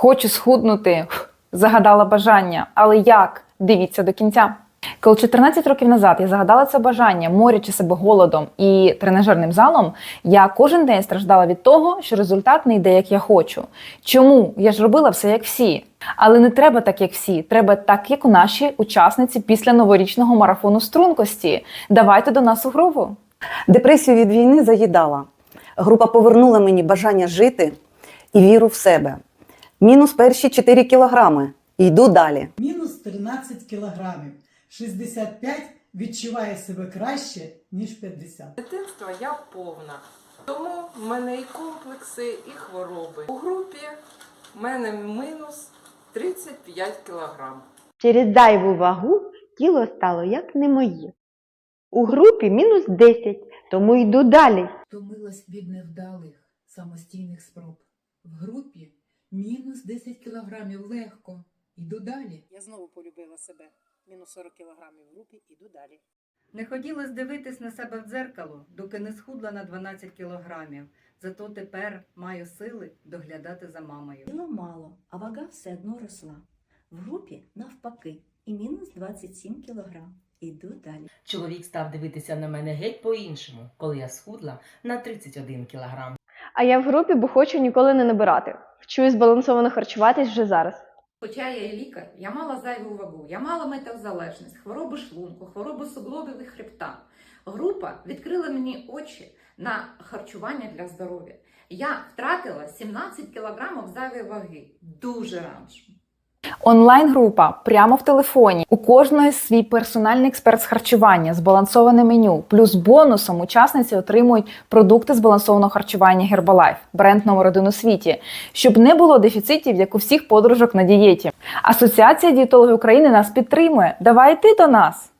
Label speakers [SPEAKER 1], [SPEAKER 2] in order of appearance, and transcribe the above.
[SPEAKER 1] Хочу схуднути, загадала бажання. Але як? Дивіться до кінця. Коли 14 років назад я загадала це бажання, морячи себе голодом і тренажерним залом, я кожен день страждала від того, що результат не йде, як я хочу. Чому? Я ж робила все як всі. Але не треба так, як всі. Треба так, як у наші учасниці після новорічного марафону стрункості. Давайте до нас у групу.
[SPEAKER 2] Депресію від війни заїдала. Група повернула мені бажання жити і віру в себе. Мінус перші 4 кілограми. Йду далі.
[SPEAKER 3] Мінус 13 кілограмів. 65 відчуває себе краще, ніж 50.
[SPEAKER 4] Дитинства я повна. Тому в мене і комплекси, і хвороби. У групі в мене мінус 35 кілограм.
[SPEAKER 5] Через зайву вагу тіло стало як не моє. У групі мінус 10, тому йду далі.
[SPEAKER 6] Втомилась від невдалих самостійних спроб. В групі мінус 10 кілограмів легко. Йду далі.
[SPEAKER 7] Я знову полюбила себе. Мінус 40 кілограмів в групі, іду далі.
[SPEAKER 8] Не хотілося дивитись на себе в дзеркало, доки не схудла на 12 кілограмів. Зато тепер маю сили доглядати за мамою.
[SPEAKER 9] Тіло мало, а вага все одно росла. В групі навпаки, і мінус 27 кілограм. Іду далі.
[SPEAKER 10] Чоловік став дивитися на мене геть по-іншому, коли я схудла на 31 кілограм.
[SPEAKER 11] А я в групі, бо хочу ніколи не набирати. Хочу збалансовано харчуватись вже зараз.
[SPEAKER 12] Хоча я і лікар, я мала зайву вагу, я мала метавзалежність, хвороби шлунку, хвороби суглобів і хребта. Група відкрила мені очі на харчування для здоров'я. Я втратила 17 кілограмів зайвої ваги. Дуже раджу.
[SPEAKER 1] Онлайн-група прямо в телефоні. У кожної свій персональний експерт з харчування, збалансоване меню. Плюс бонусом учасниці отримують продукти збалансованого харчування Herbalife, бренд номер один у світі, щоб не було дефіцитів, як у всіх подружок на дієті. Асоціація дієтологів України нас підтримує. Давай йти до нас.